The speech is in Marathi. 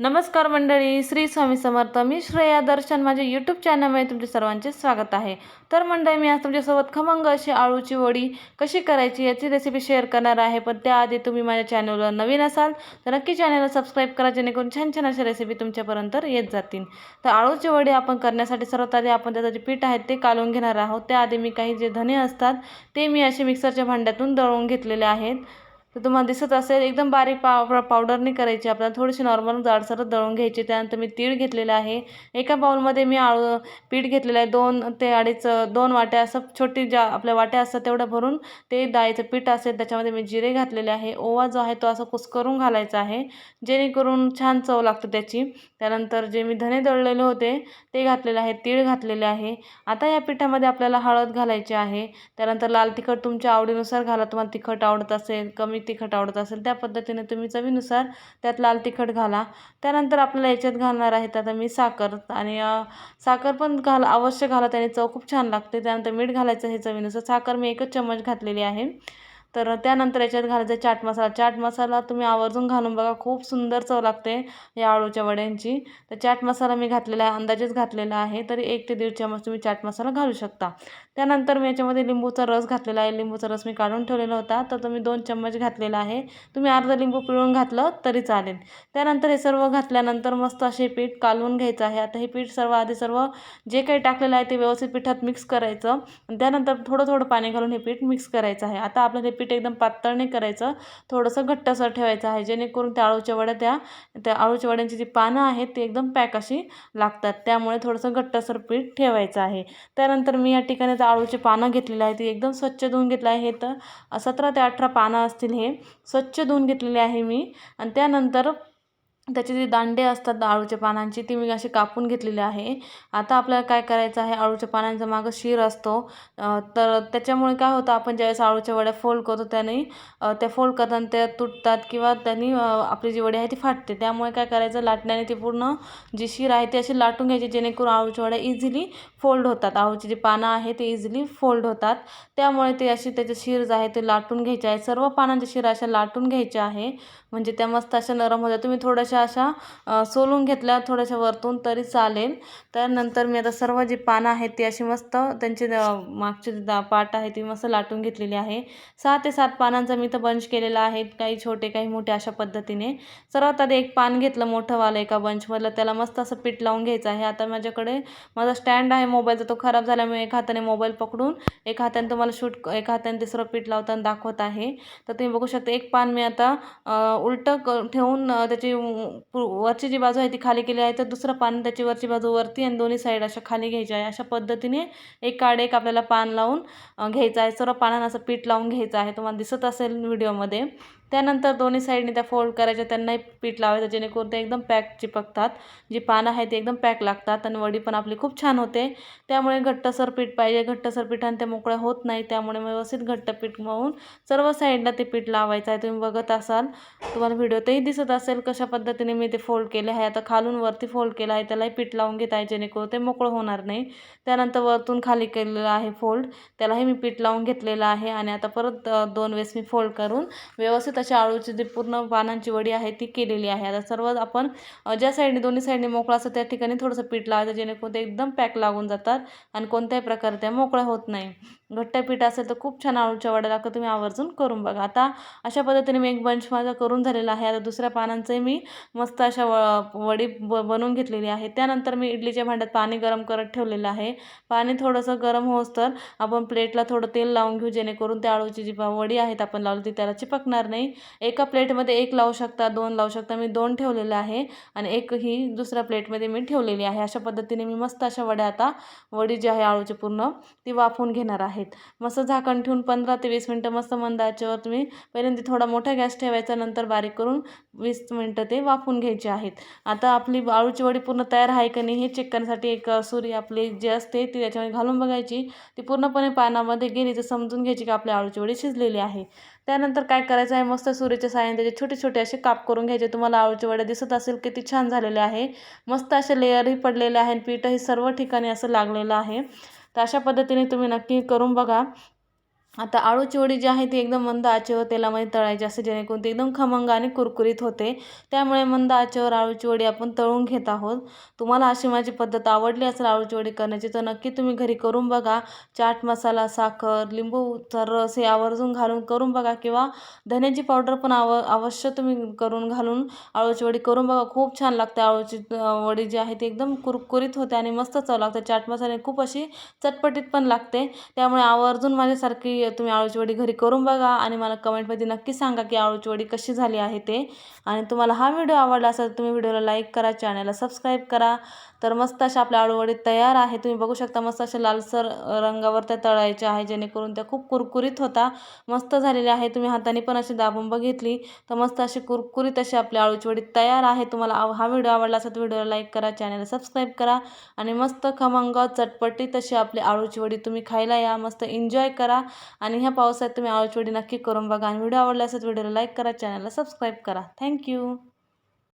नमस्कार मंडळी श्री स्वामी समर्थ. मी श्रेया दर्शन. माझ्या यूट्यूब चॅनलमध्ये तुमचे सर्वांचे स्वागत आहे. तर मंडळी मी आज तुमच्यासोबत खमंग अशी आळूची वडी कशी करायची याची रेसिपी शेअर करणार आहे. पण त्याआधी तुम्ही माझ्या चॅनलवर नवीन असाल तर नक्की चॅनलला सबस्क्राईब करा जेणेकरून छान छान अशा रेसिपी तुमच्यापर्यंत येत जातील. तर आळूची वडी आपण करण्यासाठी सर्वात आधी आपण त्याचं जे पीठ आहे ते कालवून घेणार आहोत. त्याआधी मी काही जे धने असतात ते मी असे मिक्सरच्या भांड्यातून दळून घेतलेले आहेत. तर तुम्हाला दिसत असेल एकदम बारीक पाव पावडर नाही करायची आपल्याला. थोडीशी नॉर्मल जाडसरच दळून घ्यायची. त्यानंतर मी तीळ घेतलेलं आहे. एका बाउलमध्ये मी आळू पीठ घेतलेलं आहे. दोन ते अडीच दोन वाट्या असं छोटी ज्या आपल्या वाट्या असतात तेवढ्या भरून ते डाळीचं पीठ असेल त्याच्यामध्ये मी जिरे घातलेले आहे. ओवा जो आहे तो असं कुस्करून घालायचा आहे जेणेकरून छान चव लागते त्याची. त्यानंतर जे मी धने दळलेले होते ते घातलेले आहे तीळ घातलेले आहे. आता या पिठामध्ये आपल्याला हळद घालायची आहे. त्यानंतर लाल तिखट तुमच्या आवडीनुसार घाला. तुम्हाला तिखट आवडत असेल कमी तिखट आवडत असेल त्या पद्धतीने तुम्ही चवीनुसार त्यात लाल तिखट घाला. त्यानंतर आपल्याला याच्यात घालणार आहेत आता मी साखर आणि साखर पण घाल अवश्य घाला त्याने चव खूप छान लागते. त्यानंतर मीठ घालायचं हे चवीनुसार. साखर मी एकच चम्मच घातलेली आहे. तर त्यानंतर याच्यात घालायचा चाट मसाला. चाट मसाला तुम्ही आवर्जून घालून बघा खूप सुंदर चव लागते या आळूच्या वड्यांची. तर चाट मसाला मी घातलेला आहे अंदाजेच घातलेला आहे तरी एक ते दीड चम्मच तुम्ही चाट मसाला घालू शकता. त्यानंतर मी याच्यामध्ये लिंबूचा रस घातलेला आहे. लिंबूचा रस मी काढून ठेवलेला होता. तर तुम्ही दोन चम्मच घातलेला आहे. तुम्ही अर्धा लिंबू पिळून घातलं तरी चालेल. त्यानंतर हे सर्व घातल्यानंतर मस्त असे पीठ कालवून घ्यायचं आहे. आता हे पीठ सर्व आधी सर्व जे काही टाकलेलं आहे ते व्यवस्थित पिठात मिक्स करायचं. त्यानंतर थोडं थोडं पाणी घालून हे पीठ मिक्स करायचं आहे. आता आपलं हे पीठ एकदम पातळ नाही करायचं. थोडंसं घट्टसर ठेवायचं आहे. जेणेकरून त्या आळूच्या वड्या त्या त्या आळूच्या वड्यांची जी पानं आहेत ती एकदम पॅक अशी लागतात. त्यामुळे थोडंसं घट्टसर पीठ ठेवायचं आहे. त्यानंतर मी या ठिकाणी आळूची पानं घेतलेली आहे ती एकदम स्वच्छ धुवून घेतलं आहे. तर सतरा ते अठरा पानं असतील हे. स्वच्छ धुवून घेतलेले आहे मी. आणि त्यानंतर त्याचे जे दांडे असतात आळूच्या पानांची ती मी अशी कापून घेतलेली आहे. आता आपल्याला काय करायचं आहे? आळूच्या पानांचा मागं शिर असतो. तर त्याच्यामुळे काय होतं? आपण ज्यावेळेस आळूच्या वड्या फोल्ड करतो त्याने त्या फोल्ड करताना त्या तुटतात किंवा त्यांनी आपली जी वडी आहे ती फाटते. त्यामुळे काय करायचं? लाटण्याने ती पूर्ण जी शिर आहे ती अशी लाटून घ्यायची जेणेकरून आळूच्या वड्या इझिली फोल्ड होतात. आळूची जी पानं आहे ते इझिली फोल्ड होतात. त्यामुळे ते अशी त्याचे शिर आहे ते लाटून घ्यायचे आहे. सर्व पानांच्या शिरा अशा लाटून घ्यायच्या आहे. म्हणजे त्या मस्त अशा नरम होत्या तुम्ही थोड्याशा अशा सोलून घेतल्या थोड्याशा वरतून तरी चालेल. त्यानंतर मी आता सर्व जी पानं आहेत ती अशी मस्त त्यांची मागची दा पाट आहे ती मस्त लाटून घेतलेली आहे. सहा ते सात पानांचा मी तर बंच केलेला आहे काही छोटे काही मोठे अशा पद्धतीने. सर्वात आधी एक पान घेतलं मोठंवालं एका बंचमधलं त्याला मस्त असं पीठ लावून घ्यायचं आहे. आता माझ्याकडे माझा स्टँड आहे मोबाईलचा तो खराब झाल्यामुळे एका हाताने मोबाईल पकडून एका हाताने तुम्हाला शूट एका हाताने तिसरं पीठ लावताना दाखवत आहे. तर तुम्ही बघू शकता एक पान मी आता उलटं क ठेवून त्याची वरची जी बाजू आहे ती खाली केली आहे तर दुसरं पान त्याची वरची बाजू वरती आणि दोन्ही साईड अशा खाली घ्यायच्या आहे. अशा पद्धतीने एक काड एक आपल्याला पान लावून घ्यायचं आहे. सर्व पानांना असं पीठ लावून घ्यायचं आहे. तुम्हाला दिसत असेल व्हिडिओमध्ये त्यानंतर दोन्ही साईडने त्या फोल्ड करायच्या त्यांनाही पीठ लावायचं जेणेकरून ते एकदम पॅक चिपकतात. जी पानं आहेत ती एकदम पॅक लागतात आणि वडी पण आपली खूप छान होते. त्यामुळे घट्टसर पीठ पाहिजे. घट्टसर पिठाने ते मोकळं होत नाही त्यामुळे व्यवस्थित घट्ट पीठ मळून सर्व साईडला ते पीठ लावायचं आहे. तुम्ही बघत असाल तुम्हाला व्हिडिओतही दिसत असेल कशा पद्धतीने मी ते फोल्ड केले आहे. आता खालून वरती फोल्ड केलं आहे त्यालाही पीठ लावून घेत आहे जेणेकरून ते मोकळं होणार नाही. त्यानंतर वरतून खाली केलेलं आहे फोल्ड त्यालाही मी पीठ लावून घेतलेलं आहे. आणि आता परत दोन वेळेस मी फोल्ड करून व्यवस्थित तशी आळूची जी पूर्ण पानांची वडी आहे ती केलेली आहे. आता सर्व आपण ज्या साईडने दोन्ही साईडने मोकळा असतं त्या ठिकाणी थोडंसं पीठ लावायचं जेणेकरून ते एकदम पॅक लागून जातात आणि कोणत्याही प्रकारे त्या मोकळ्या होत नाही. घट्ट पीठ असेल तर खूप छान आळूच्या वड्या लागतात तुम्ही आवर्जून करून बघा. आता अशा पद्धतीने मी एक बंच माझा करून झालेला आहे. आता दुसऱ्या पानांचंही मी मस्त अशा व वडी ब बनवून घेतलेली आहे. त्यानंतर मी इडलीच्या भांड्यात पाणी गरम करत ठेवलेलं आहे. पाणी थोडंसं गरम होस तर आपण प्लेटला थोडं तेल लावून घेऊ जेणेकरून त्या आळूची जी वडी आहेत आपण लावली ती त्याला चिपकणार नाही. एका प्लेटमध्ये एक लावू शकता दोन लावू शकता. मी दोन ठेवलेलं आहे आणि एक ही दुसऱ्या प्लेटमध्ये मी ठेवलेली आहे. अशा पद्धतीने मी मस्त अशा वड्या आता वडी जी आहे आळूची पूर्ण ती वाफवून घेणार आहेत. मस्त झाकण ठेवून पंधरा ते वीस मिनटं मस्त मंद आचेवर तुम्ही पहिल्यांदा थोडा मोठा गॅस ठेवायचा नंतर बारीक करून वीस मिनटं ते वाफून घ्यायचे आहेत. आता आपली आळूची वडी पूर्ण तयार आहे का नाही हे चेक करण्यासाठी एक सुरी आपली जी असते ती त्याच्यामध्ये घालून बघायची. ती पूर्णपणे पानामध्ये गेली तर समजून घ्यायची की आपली आळूची वडी शिजलेली आहे. त्यानंतर काय करायचं आहे? मस्त सुरीच्या साह्याने त्याचे छोटे छोटे असे काप करून घ्यायचे. तुम्हाला आळूचे वड्या दिसत असेल किती छान झालेले आहे. मस्त असे लेअरही पडलेले आहे पीठही सर्व ठिकाणी असं लागलेलं आहे. तर अशा पद्धतीने तुम्ही नक्की करून बघा. आता आळूची वडी जी आहे ती एकदम मंद आचेवर तेलामध्ये तळायची असते जेणेकरून ती एकदम खमंग आणि कुरकुरीत होते. त्यामुळे मंद आचेवर आळूची वडी आपण तळून घेत आहोत. तुम्हाला अशी माझी पद्धत आवडली असेल आळूची वडी करण्याची तर नक्की तुम्ही घरी करून बघा. चाट मसाला साखर लिंबूचा रस हे आवर्जून घालून करून बघा किंवा धन्याची पावडर पण आव अवश्य तुम्ही करून घालून आळूची वडी करून बघा. खूप छान लागते आळूची वडी जी आहे ती एकदम कुरकुरीत होते आणि मस्त चव लागते. चाट मसाल्याने खूप अशी चटपटीत पण लागते. त्यामुळे आवर्जून माझ्यासारखी तुम्ही आळूची वडी घरी करून बघा आणि मला कमेंटमध्ये नक्की सांगा की आळूची वडी कशी झाली आहे ते. आणि तुम्हाला हा व्हिडिओ आवडला असेल तर तुम्ही व्हिडिओला लाईक करा चॅनलला सबस्क्राईब करा. तर मस्त अशा आपल्या आळूवडी तयार आहे तुम्ही बघू शकता मस्त अशा लालसर रंगावर त्या तळायच्या आहे. जेणेकरून त्या खूप कुरकुरीत होता. मस्त झालेल्या आहे. तुम्ही हाताने पण अशी दाबून बघितली. तर मस्त अशी कुरकुरीत अशी आपली आळूची वडी तयार आहे. तुम्हाला हा व्हिडिओ आवडला असेल तर व्हिडिओला लाईक करा चॅनलला सबस्क्राईब करा. आणि मस्त खमंग चटपटीत अशी आपली आळूची वडी तुम्ही खायला या. मस्त एन्जॉय करा. आणि ह्या पावसात तुम्ही आळूची वडी नक्की करून बघा. आणि व्हिडिओ आवडला असेल तर व्हिडिओला लाईक करा चॅनलला सबस्क्राईब करा. थँक्यू